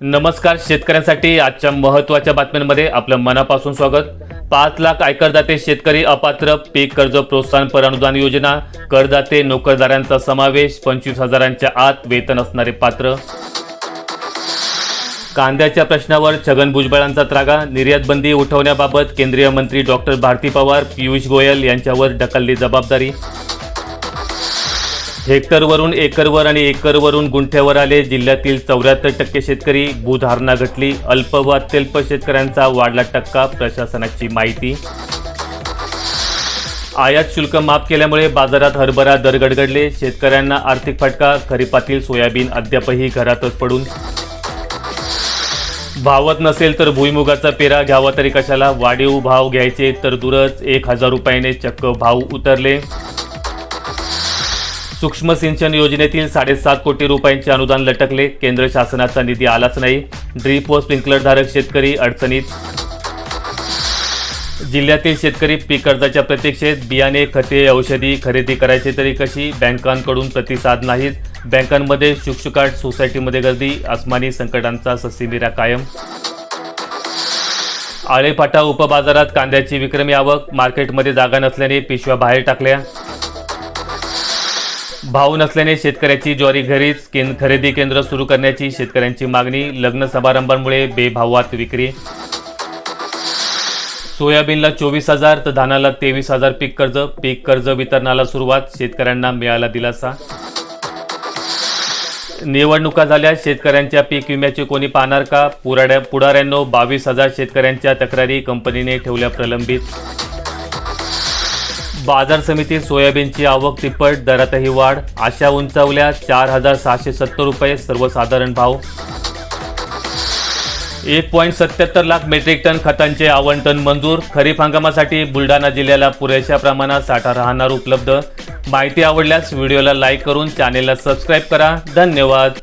नमस्कार शेतकऱ्यांसाठी आजच्या महत्त्वाच्या बातम्यांमध्ये आपलं मनापासून स्वागत. पाच लाख आयकरदाते शेतकरी अपात्र पीक कर्ज प्रोत्साहन अनुदान योजना करदाते नोकरदारांचा समावेश पंचवीस हजारांच्या आत वेतन असणारे पात्र. कांद्याच्या प्रश्नावर छगन भुजबळांचा त्रागा निर्यात बंदी उठवण्याबाबत केंद्रीय मंत्री डॉक्टर भारती पवार पियुष गोयल यांच्यावर ढकलली जबाबदारी. हेक्टरवरून एकरवर आणि एकरवरून गुंठ्यावर आले जिल्ह्यातील चौऱ्याहत्तर टक्के शेतकरी भूधारणा घटली. अल्प व अत्यल्प शेतकऱ्यांचा वाढला टक्का प्रशासनाची माहिती. आयात शुल्क माफ केल्यामुळे बाजारात हरभरा दर गडगडले. शेतकऱ्यांना आर्थिक फटका खरीपातील सोयाबीन अद्यापही घरातच पडून. भावत नसेल तर भुईमुगाचा पेरा घ्यावा तरी कशाला? वाढीव भाव घ्यायचे तर दूरच एक हजार रुपयाने चक्क भाव उतरले. सूक्ष्म सिंचन योजनेतील साडेसात कोटी रुपयांचे अनुदान लटकले. केंद्र शासनाचा निधी आलाच नाही. ड्रीप व स्प्रिंकलरधारक शेतकरी अडचणीत. जिल्ह्यातील शेतकरी पीक कर्जाच्या प्रतीक्षेत बियाणे खते औषधी खरेदी करायची तरी कशी? बँकांकडून प्रतिसाद नाहीत. बँकांमध्ये शुकशुकाट सोसायटीमध्ये गर्दी आसमानी संकटांचा ससीमिरा कायम. आळेफाटा उपबाजारात कांद्याची विक्रमी आवक. मार्केटमध्ये जागा नसल्याने पिशव्या बाहेर टाकल्या. भाव नसल्याने शेतकऱ्याची ज्वारी घरीच केंद्र खरेदी केंद्र सुरू करण्याची शेतकऱ्यांची मागणी लग्न समारंभांमुळे बेभावात विक्री. सोयाबीनला चोवीस हजार तर धानाला तेवीस हजार पीक कर्ज पीक कर्ज वितरणाला सुरुवात शेतकऱ्यांना मिळाला दिलासा. निवडणुका झाल्या शेतकऱ्यांच्या पीक विम्याचे कोणी पाहणार का? पुराड्या पुढाऱ्यांनो बावीस हजार शेतकऱ्यांच्या तक्रारी कंपनीने ठेवल्या प्रलंबित. बाजार समितीत सोयाबीनची आवक तिप्पट दरातही वाढ आशा उंचावल्या चार हजार सहाशे सत्तर रुपये सर्वसाधारण भाव. एक पॉईंट सत्याहत्तर लाख मेट्रिक टन खतांचे आवंटन मंजूर. खरीप हंगामासाठी बुलढाणा जिल्ह्याला पुरेशा प्रमाणात साठा राहणार उपलब्ध. माहिती आवडल्यास व्हिडिओला लाईक करून चॅनेलला सबस्क्राईब करा. धन्यवाद.